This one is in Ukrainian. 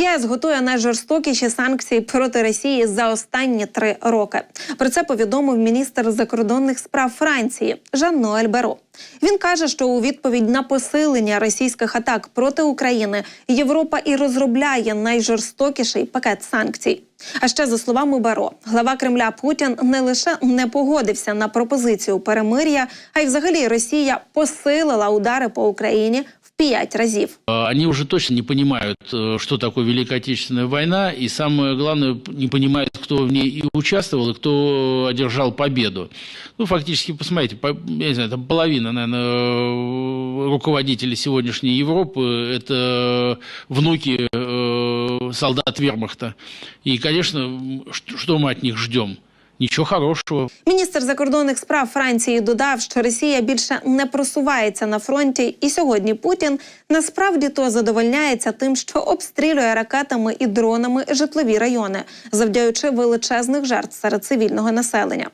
ЄС готує найжорстокіші санкції проти Росії за останні три роки. Про це повідомив міністр закордонних справ Франції Жан Ноель Беро. Він каже, що у відповідь на посилення російських атак проти України Європа і розробляє найжорстокіший пакет санкцій. А ще за словами Баро, глава Кремля Путін не лише не погодився на пропозицію перемир'я, а й взагалі Росія посилила удари по Україні п'ять разів. А, Они уже точно не понимают, э, что такое Великая Отечественная война, и самое главное, не понимают, кто в ней и участвовал, и кто одержал победу. Ну, фактически, посмотрите, по- я не знаю, там половина, наверное, руководителей сегодняшней Европы – это внуки э, солдат вермахта. И, конечно, что мы от них ждем? Ничего хорошого. Міністр закордонних справ Франції додав, що Росія більше не просувається на фронті, і сьогодні Путін насправді то задовольняється тим, що обстрілює ракетами і дронами житлові райони, завдяючи величезних жертв серед цивільного населення.